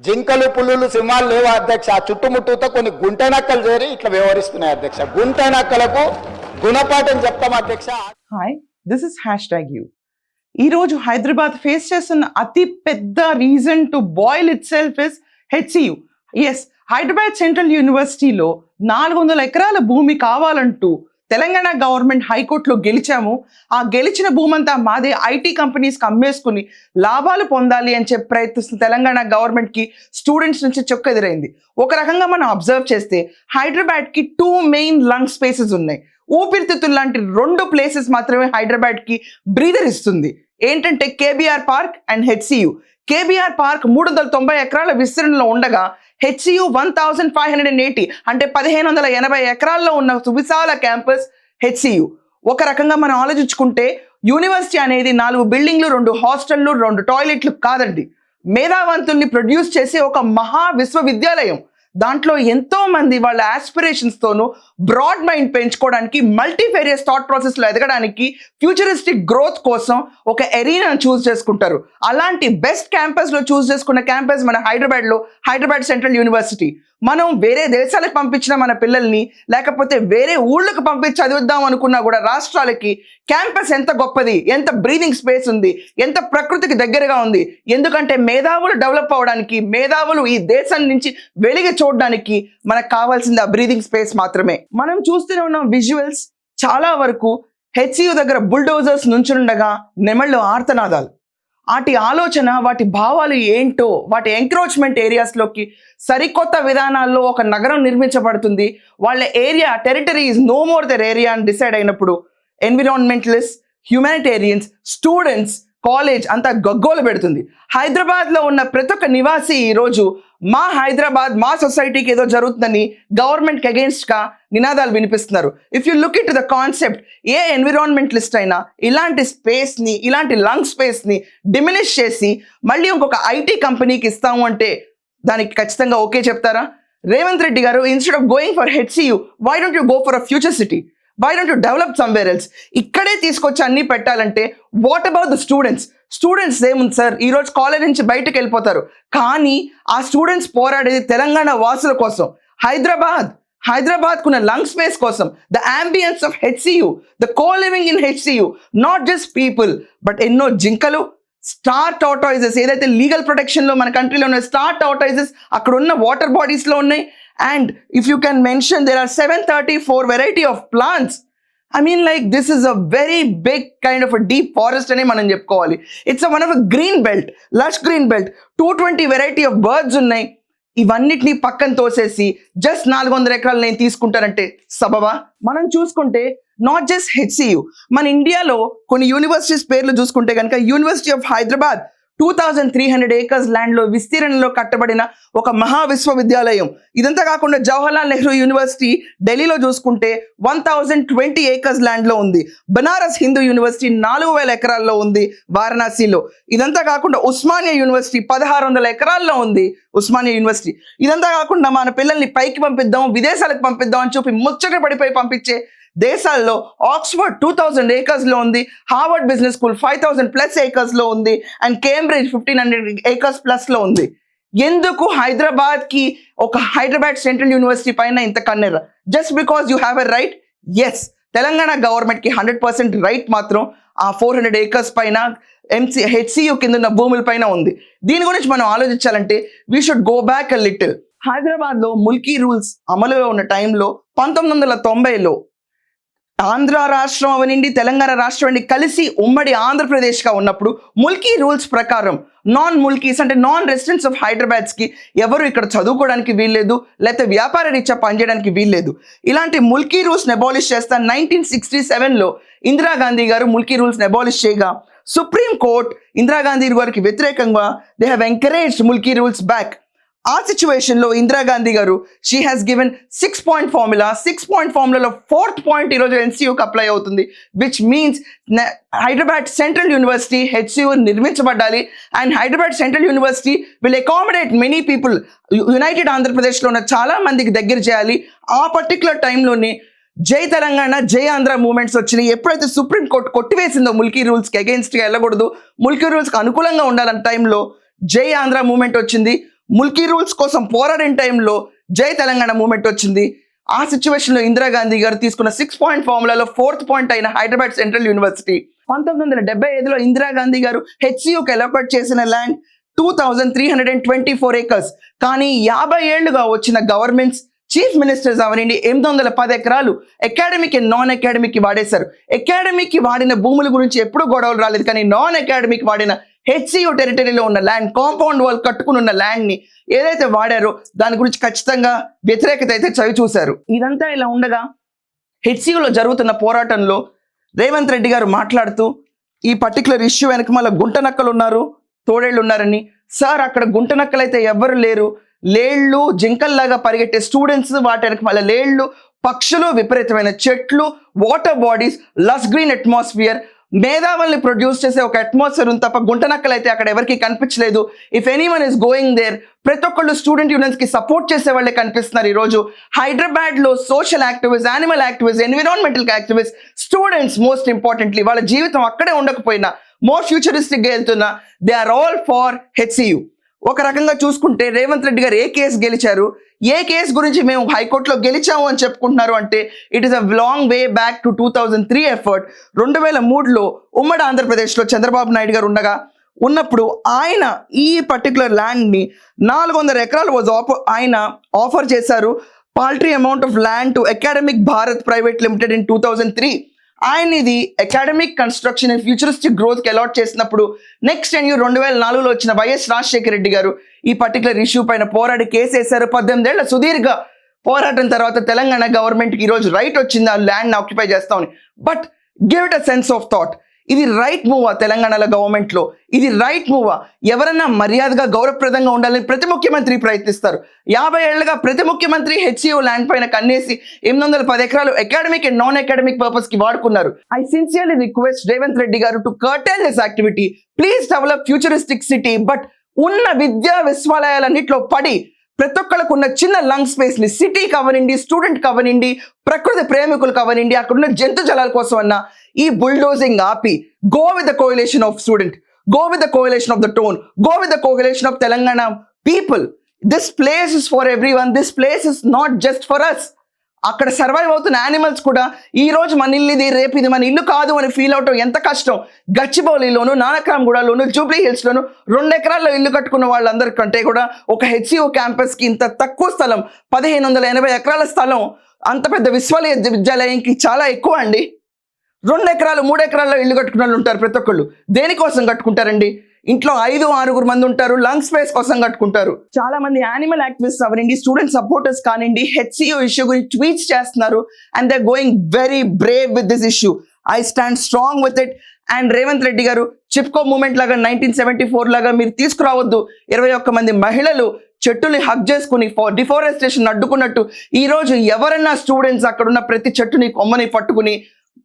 జింకలు పులులు సింహాలు లేవు అధ్యక్ష. ఆ చుట్టుముట్టుతో కొన్ని గుంట నక్కలు చేరి ఇట్లా వ్యవహరిస్తున్నాయి అధ్యక్ష. గుంట నక్కలకు గుణపాఠం చెప్తాం అధ్యక్ష. Hi this is hash tag you ఈరోజు హైదరాబాద్ ఫేస్ చేస్తున్న అతి పెద్ద reason to boil itself is HCU S Hyderabad Central యూనివర్సిటీలో నాలుగు వందల ఎకరాల భూమి కావాలంటూ తెలంగాణ గవర్నమెంట్ హైకోర్టులో గెలిచాము. ఆ గెలిచిన భూమంతా మాదే ఐటీ కంపెనీస్కి అమ్మేసుకుని లాభాలు పొందాలి అని చెప్పి ప్రయత్నిస్తున్న తెలంగాణ గవర్నమెంట్కి స్టూడెంట్స్ నుంచి చొక్క ఎదురైంది. ఒక రకంగా మనం అబ్జర్వ్ చేస్తే హైదరాబాద్కి టూ మెయిన్ లంగ్ స్పేసెస్ ఉన్నాయి. ఊపిరితిత్తులు లాంటి రెండు ప్లేసెస్ మాత్రమే హైదరాబాద్కి బ్రీదర్ ఇస్తుంది. ఏంటంటే KBR park and HCU. KBR park మూడు వందల తొంభై ఎకరాల విస్తీర్ణంలో ఉండగా HCU one thousand five hundred and eighty అంటే పదిహేను వందల ఎనభై ఎకరాల్లో ఉన్న సువిశాల క్యాంపస్ హెచ్సియు ఒక రకంగా మనం ఆలోచించుకుంటే యూనివర్సిటీ అనేది నాలుగు బిల్డింగ్లు రెండు హాస్టళ్ళు రెండు టాయిలెట్లు కాదండి. మేధావంతుల్ని ప్రొడ్యూస్ చేసే ఒక మహా విశ్వవిద్యాలయం. దాంట్లో ఎంతో మంది వాళ్ళ aspirations తోను బ్రాడ్ మైండ్ పెంచుకోవడానికి మల్టీఫేరియస్ థాట్ ప్రాసెస్లో ఎదగడానికి ఫ్యూచరిస్టిక్ గ్రోత్ కోసం ఒక ఎరీనా చూస్ చేసుకుంటారు. అలాంటి బెస్ట్ క్యాంపస్లో చూస్ చేసుకున్న క్యాంపస్ మన హైదరాబాద్లో హైదరాబాద్ సెంట్రల్ యూనివర్సిటీ మనం వేరే దేశాలకు పంపించిన మన పిల్లల్ని లేకపోతే వేరే ఊళ్ళకు పంపించి చదివిద్దాం అనుకున్నా కూడా రాష్ట్రాలకి క్యాంపస్ ఎంత గొప్పది ఎంత బ్రీదింగ్ స్పేస్ ఉంది ఎంత ప్రకృతికి దగ్గరగా ఉంది ఎందుకంటే మేధావులు డెవలప్ అవడానికి మేధావులు ఈ దేశం నుంచి వెలిగి చూడడానికి మనకు కావాల్సింది ఆ బ్రీదింగ్ స్పేస్ మాత్రమే. మనం చూస్తూనే ఉన్న విజువల్స్ చాలా వరకు హెచ్సియు దగ్గర బుల్డోజర్స్ నుంచుండగా నెమళ్ళు ఆర్తనాదాలు. వాటి ఆలోచన వాటి భావాలు ఏంటో వాటి ఎంక్రోచ్మెంట్ ఏరియాస్లోకి సరికొత్త విధానాల్లో ఒక నగరం నిర్మించబడుతుంది. వాళ్ళ area territory is no more their area అని డిసైడ్ అయినప్పుడు ఎన్విరాన్మెంటలిస్ట్ హ్యుమానిటేరియన్స్ స్టూడెంట్స్ కాలేజ్ అంతా గగ్గోలు పెడుతుంది. హైదరాబాద్లో ఉన్న ప్రతి ఒక్క నివాసి ఈరోజు మా హైదరాబాద్ మా సొసైటీకి ఏదో జరుగుతుందని గవర్నమెంట్కి అగెన్స్ట్గా నినాదాలు వినిపిస్తున్నారు. If you look it the concept A environmentalist అయినా ఇలాంటి స్పేస్ని ఇలాంటి లంగ్ స్పేస్ని డిమినిష్ చేసి మళ్ళీ ఇంకొక ఐటీ కంపెనీకి ఇస్తాము అంటే దానికి ఖచ్చితంగా ఓకే చెప్తారా? Revanth Reddy garu instead of going for HCU why don't you go for a future city why don't you develop somewhere else ఇక్కడే తీసుకొచ్చి అన్ని పెట్టాలంటే what about the students students ఏముంది సార్ ఈరోజు కాలేజ్ నుంచి బయటకు వెళ్ళిపోతారు. కానీ ఆ స్టూడెంట్స్ పోరాడేది తెలంగాణ వాసుల కోసం. హైదరాబాద్ హైదరాబాద్ కున్న లంగ్ స్పేస్ కోసం. The ambience of HCU the co living in HCU not just people but ఎన్నో జింకలు స్టార్ టాటాయిజెస్ ఏదైతే లీగల్ ప్రొటెక్షన్లో మన కంట్రీలో ఉన్న స్టార్ టాటాయిజెస్ అక్కడ ఉన్న వాటర్ బాడీస్లో ఉన్నాయి. And if you can mention there are seven thirty four variety of plants I mean like this is a very big kind of deep forest అని మనం చెప్పుకోవాలి. It's one of a green belt lush green belt two twenty variety of birds ఉన్నాయి. ఇవన్నిటిని పక్కన తోసేసి just నాలుగు వందల ఎకరాలు నేను తీసుకుంటానంటే సబవా మనం చూసుకుంటే నాట్ జస్ట్ హెచ్సియు మన ఇండియాలో కొన్ని యూనివర్సిటీస్ పేర్లు చూసుకుంటే కనుక University of Hyderabad two thousand three hundred acres ల్యాండ్లో విస్తీర్ణంలో కట్టబడిన ఒక మహా విశ్వవిద్యాలయం ఇదంతా కాకుండా జవహర్లాల్ నెహ్రూ యూనివర్సిటీ ఢిల్లీలో చూసుకుంటే వన్ థౌజండ్ ట్వంటీ ఏకర్స్ ల్యాండ్లో ఉంది. బనారస్ హిందూ యూనివర్సిటీ నాలుగు వేల ఎకరాల్లో ఉంది వారణాసిలో. ఇదంతా కాకుండా ఉస్మానియా యూనివర్సిటీ పదహారు వందల ఎకరాల్లో ఉంది ఉస్మానియా యూనివర్సిటీ. ఇదంతా కాకుండా మన పిల్లల్ని పైకి పంపిద్దాం విదేశాలకు పంపిద్దాం అని చెప్పి ముచ్చట పడిపోయి పంపించే దేశాల్లో ఆక్స్ఫర్డ్ టూ థౌజండ్ ఏకర్స్లో ఉంది Harvard Business School five thousand plus ఏకర్స్లో ఉంది and Cambridge fifteen hundred acres ప్లస్లో ఉంది. ఎందుకు హైదరాబాద్కి ఒక హైదరాబాద్ సెంట్రల్ యూనివర్సిటీ పైన ఇంత కన్నెర just because you have a right as Telangana గవర్నమెంట్కి హండ్రెడ్ పర్సెంట్ రైట్ మాత్రం ఆ ఫోర్ హండ్రెడ్ ఏకర్స్ పైన ఎంసీ హెచ్సియు కింద ఉన్న భూముల పైన ఉంది. దీని గురించి మనం ఆలోచించాలంటే we should go back a little హైదరాబాద్లో ముల్కీ రూల్స్ అమలులో ఉన్న టైంలో పంతొమ్మిది వందల తొంభైలో ఆంధ్ర రాష్ట్రం అవనండి తెలంగాణ రాష్ట్రం అండి కలిసి ఉమ్మడి ఆంధ్రప్రదేశ్గా ఉన్నప్పుడు ముల్కీ రూల్స్ ప్రకారం నాన్ ముల్కీస్ అంటే నాన్ రెసిడెంట్స్ ఆఫ్ హైదరాబాద్స్కి ఎవరు ఇక్కడ చదువుకోవడానికి వీల్లేదు లేకపోతే వ్యాపార రీత్యా పనిచేయడానికి వీల్లేదు. ఇలాంటి ముల్కీ రూల్స్ని అబాలిష్ చేస్తా నైన్టీన్ సిక్స్టీ సెవెన్లో ఇందిరాగాంధీ గారు ముల్కీ రూల్స్ని అబాలిష్ చేయగా సుప్రీం కోర్ట్ ఇందిరాగాంధీ గారికి వ్యతిరేకంగా they have encouraged Mulki rules back. ఆ సిచ్యువేషన్లో Indira Gandhi garu she has given six point formula six point ఫార్ములాలో fourth point ఈరోజు ఎన్సీయూకి అప్లై అవుతుంది which means Hyderabad Central University HCU నిర్మించబడాలి and Hyderabad Central University will accommodate many people united ఆంధ్రప్రదేశ్లో ఉన్న చాలా మందికి దగ్గర చేయాలి. ఆ పర్టికులర్ టైంలోనే జై తెలంగాణ జై ఆంధ్ర మూమెంట్స్ వచ్చినాయి. ఎప్పుడైతే సుప్రీంకోర్టు కొట్టివేసిందో ముల్కీ రూల్స్కి అగెన్స్ట్గా వెళ్ళకూడదు. ముల్కీ రూల్స్కి అనుకూలంగా ఉండాలన్న టైంలో జై ఆంధ్ర మూమెంట్ వచ్చింది. ముల్కీ రూల్స్ కోసం పోరాడిన టైంలో జై తెలంగాణ మూమెంట్ వచ్చింది. ఆ సిచ్యువేషన్లో ఇందిరాగాంధీ గారు తీసుకున్న సిక్స్ పాయింట్ ఫార్ములాలో ఫోర్త్ పాయింట్ అయిన హైదరాబాద్ సెంట్రల్ యూనివర్సిటీ. పంతొమ్మిది వందల డెబ్బై ఐదులో ఇందిరాగాంధీ గారు హెచ్సియుకి ఎలపట్ చేసిన land two thousand three hundred and twenty four acres కానీ యాభై ఏళ్ళుగా వచ్చిన గవర్నమెంట్స్ చీఫ్ మినిస్టర్స్ అవనండి ఎనిమిది వందల పది ఎకరాలు అకాడమిక్ అండ్ నాన్ అకాడమిక్కి వాడేశారు. అకాడమిక్కి వాడిన భూముల గురించి ఎప్పుడూ గొడవలు రాలేదు. కానీ నాన్ అకాడమిక్ వాడిన హెచ్సియు టెరిటరీలో ఉన్న ల్యాండ్ కాంపౌండ్ వాల్ కట్టుకుని ఉన్న ల్యాండ్ని ఏదైతే వాడారో దాని గురించి ఖచ్చితంగా వ్యతిరేకత అయితే చవి చూశారు. ఇదంతా ఇలా ఉండగా హెచ్సియులో జరుగుతున్న పోరాటంలో రేవంత్ రెడ్డి గారు మాట్లాడుతూ ఈ పర్టికులర్ ఇష్యూ వెనక మళ్ళీ గుంట నక్కలు ఉన్నారు తోడేళ్ళు ఉన్నారని సార్ అక్కడ గుంట నక్కలు అయితే ఎవ్వరు లేరు. లేళ్ళు జింకల్లాగా పరిగెట్టే స్టూడెంట్స్ వాటి వెనక మళ్ళీ లేళ్ళు పక్షులు విపరీతమైన చెట్లు water bodies lush green atmosphere మేధావుల్ని produce చేసే ఒక అట్మాస్ఫియర్ ఉంది తప్ప గుంటనక్కలు అయితే అక్కడ ఎవరికి కనిపించలేదు. If anyone is going there ప్రతి ఒక్కళ్ళు స్టూడెంట్ యూనియన్స్కి సపోర్ట్ చేసే వాళ్ళే కనిపిస్తున్నారు ఈ రోజు హైదరాబాద్లో social activist animal activist environmental activist students most importantly వాళ్ళ జీవితం అక్కడే ఉండకపోయినా మోర్ ఫ్యూచరిస్టిక్గా వెళ్తున్నా they are all for HCU ఒక రకంగా చూసుకుంటే రేవంత్ రెడ్డి గారు ఏ కేసు గెలిచారు? ఏ కేసు గురించి మేము హైకోర్టులో గెలిచాము అని చెప్పుకుంటున్నారు అంటే it is a long way back to two thousand three effort రెండు వేల మూడులో ఉమ్మడి ఆంధ్రప్రదేశ్లో చంద్రబాబు నాయుడు గారు ఉండగా ఉన్నప్పుడు ఆయన ఈ పర్టికులర్ ల్యాండ్ని నాలుగు వందల ఎకరాలు వాజ్ ఆఫర్ ఆయన ఆఫర్ చేశారు. Paltry amount of land to Academic Bharat Private Limited in two thousand three ఆయన ఇది అకాడమిక్ కన్స్ట్రక్షన్ అండ్ ఫ్యూచరిస్టిక్ గ్రోత్కి అలాట్ చేసినప్పుడు నెక్స్ట్ టెన్ రెండు వేల నాలుగులో వచ్చిన వైఎస్ రాజశేఖర రెడ్డి గారు ఈ పర్టికులర్ ఇష్యూ పైన పోరాడి కేసు వేశారు. పద్దెనిమిదేళ్ళ సుదీర్ఘ పోరాటం తర్వాత తెలంగాణ గవర్నమెంట్కి ఈరోజు రైట్ వచ్చింది. ఆ ల్యాండ్ ఆక్యుపై చేస్తామని but give it a sense of thought ఇది రైట్ మూవా తెలంగాణలో గవర్నమెంట్లో ఇది రైట్ మూవా ఎవరన్నా మర్యాదగా గౌరవప్రదంగా ఉండాలని ప్రతి ముఖ్యమంత్రి ప్రయత్నిస్తారు. యాభై ఏళ్ళుగా ప్రతి ముఖ్యమంత్రి హెచ్ఈఓ ల్యాండ్ పైన కన్నేసి ఎనిమిది వందల పది ఎకరాలు అకాడమిక్ అండ్ నాన్ అకాడమిక్ పర్పస్కి వాడుకున్నారు. I sincerely request Revanth Reddy garu to curtail this activity please develop futuristic city but ఉన్న విద్యా విశ్వాలయాలన్నింటిలో పడి ప్రతి ఒక్కళ్ళకు ఉన్న చిన్న లంగ్ స్పేస్ని సిటీ కవనండి స్టూడెంట్ కవనండి ప్రకృతి ప్రేమికులు కవనండి అక్కడ ఉన్న జంతు జలాల కోసం అన్న ఈ బుల్డోజింగ్ ఆపి go with the coalition of student go with the coalition of the tone go with the coalition of Telangana people. This place is for everyone this place is not just for us అక్కడ survive అవుతున్న animals కూడా ఈ రోజు మన ఇల్లు ఇది రేపు ఇది మన ఇల్లు కాదు అని ఫీల్ అవటం ఎంత కష్టం. గచ్చిబౌలిలోను నానక్రామ్గూడలోను జూబ్లీ హిల్స్ లోను రెండు ఎకరాల్లో ఇల్లు కట్టుకున్న వాళ్ళందరికంటే కూడా ఒక హెచ్సిఓ క్యాంపస్కి ఇంత తక్కువ స్థలం పదిహేను వందల ఎనభై ఎకరాల స్థలం అంత పెద్ద విశ్వాలయ విద్యాలయంకి చాలా ఎక్కువ అండి. రెండు ఎకరాలు మూడు ఎకరాల్లో ఇల్లు కట్టుకున్న వాళ్ళు ఉంటారు ప్రతి ఒక్కళ్ళు. దేనికోసం కట్టుకుంటారండి? ఇంట్లో ఐదు ఆరుగురు మంది ఉంటారు లంగ్ స్పేస్ కోసం కట్టుకుంటారు. చాలా మంది యానిమల్ యాక్టివిస్ట్ అవనండి స్టూడెంట్ సపోర్టర్స్ కానివ్వండి హెచ్సిఓ ఇష్యూ గురించి ట్వీట్స్ చేస్తున్నారు and they going very brave with this issue I stand strong with it and Revanth Reddy garu Chipko movement లాగా నైన్టీన్ సెవెంటీ ఫోర్ లాగా మీరు తీసుకురావద్దు. ఇరవై ఒక్క మంది మహిళలు చెట్టుని హక్ చేసుకుని డిఫారెస్టేషన్ అడ్డుకున్నట్టు ఈ రోజు ఎవరైనా స్టూడెంట్స్ అక్కడ ఉన్న ప్రతి చెట్టుని కొమ్మని పట్టుకుని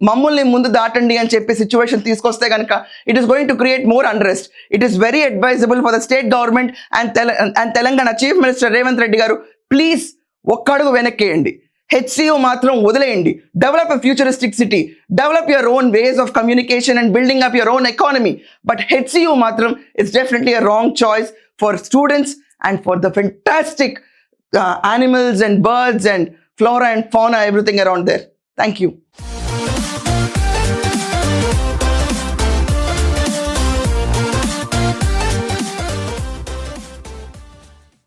మమ్మల్ని ముందు దాటండి అని చెప్పి సిచ్యువేషన్ తీసుకొస్తే కనుక it is going to create more unrest it is very advisable for the state government and తెల and Telangana chief minister Revanth Reddy garu please ఒక్కడుగు వెనక్కేయండి. హెచ్సిఓ మాత్రం వదిలేయండి. Develop a futuristic city develop your own ways of communication and building up your own economy but HCU మాత్రం it's definitely a wrong choice for students and for the fantastic animals and birds and flora and fauna, everything around there thank you